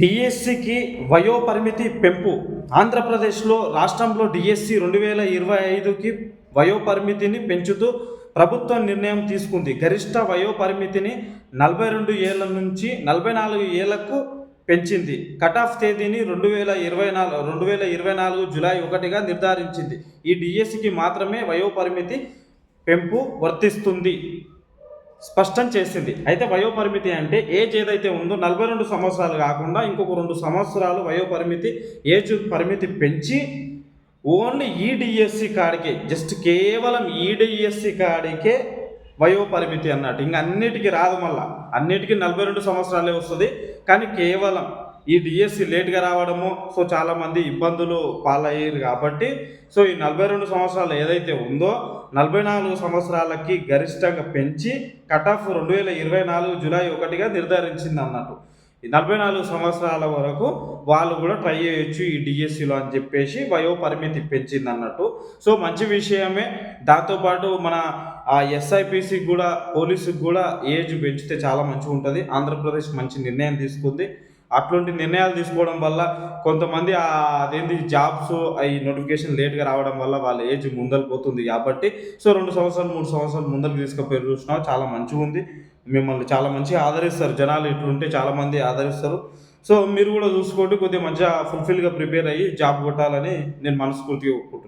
డిఎస్సికి వయోపరిమితి పెంపు. ఆంధ్రప్రదేశ్లో రాష్ట్రంలో డిఎస్సి రెండు వేల ఇరవై ఐదుకి వయోపరిమితిని పెంచుతూ ప్రభుత్వం నిర్ణయం తీసుకుంది. గరిష్ట వయోపరిమితిని నలభై రెండు ఏళ్ళ నుంచి నలభై నాలుగు ఏళ్ళకు పెంచింది. కట్ ఆఫ్ తేదీని రెండు వేల ఇరవై నాలుగు రెండు వేల ఇరవై నాలుగు జులై ఒకటిగా నిర్ధారించింది. ఈ డిఎస్సికి మాత్రమే వయోపరిమితి పెంపు వర్తిస్తుంది. స్పష్టం చేసింది. అయితే వయోపరిమితి అంటే ఏజ్ ఏదైతే ఉందో నలభై రెండు సంవత్సరాలు కాకుండా ఇంకొక రెండు సంవత్సరాలు వయోపరిమితి ఏజ్ పరిమితి పెంచి ఓన్లీ ఈడిఎస్సి కార్డుకే జస్ట్ కేవలం ఈడిఎస్సి కాడికే వయోపరిమితి అన్నట్టు. ఇంకా అన్నిటికీ రాదు మళ్ళా. అన్నిటికీ నలభై రెండు సంవత్సరాలే వస్తుంది. కానీ కేవలం ఈ డిఎస్సి లేట్గా రావడము సో చాలామంది ఇబ్బందులు పాలయ్యారు కాబట్టి సో ఈ నలభై రెండు సంవత్సరాలు ఏదైతే ఉందో నలభై నాలుగు సంవత్సరాలకి గరిష్టంగా పెంచి కట్ ఆఫ్ రెండు వేల ఇరవై నాలుగు జూలై ఒకటిగా నిర్ధారించింది అన్నట్టు. ఈ నలభై నాలుగు సంవత్సరాల వరకు వాళ్ళు కూడా ట్రై చేయొచ్చు ఈ డిఎస్సిలో అని చెప్పేసి వయో పరిమితి పెంచింది అన్నట్టు. సో మంచి విషయమే దాంతోపాటు మన ఆ ఎస్ఐపిసి కూడా పోలీసుకి కూడా ఏజ్ పెంచితే చాలా మంచిగా ఉంటుంది. ఆంధ్రప్రదేశ్ మంచి నిర్ణయం తీసుకుంది. అట్లాంటి నిర్ణయాలు తీసుకోవడం వల్ల కొంతమంది అదేంటి జాబ్స్ ఈ నోటిఫికేషన్ లేట్గా రావడం వల్ల వాళ్ళ ఏజ్ ముందరిపోతుంది కాబట్టి సో రెండు సంవత్సరాలు మూడు సంవత్సరాలు ముందరికి తీసుకుపోయి చూసినా చాలా మంచిగా ఉంది. మిమ్మల్ని చాలా మంచిగా ఆదరిస్తారు. జనాలు ఇట్లుంటే చాలామంది ఆదరిస్తారు. సో మీరు కూడా చూసుకోండి కొద్దిగా మంచిగా ఫుల్ఫిల్గా ప్రిపేర్ అయ్యి జాబ్ కొట్టాలని నేను మనస్ఫూర్తిగా ఒప్పుకుంటున్నాను.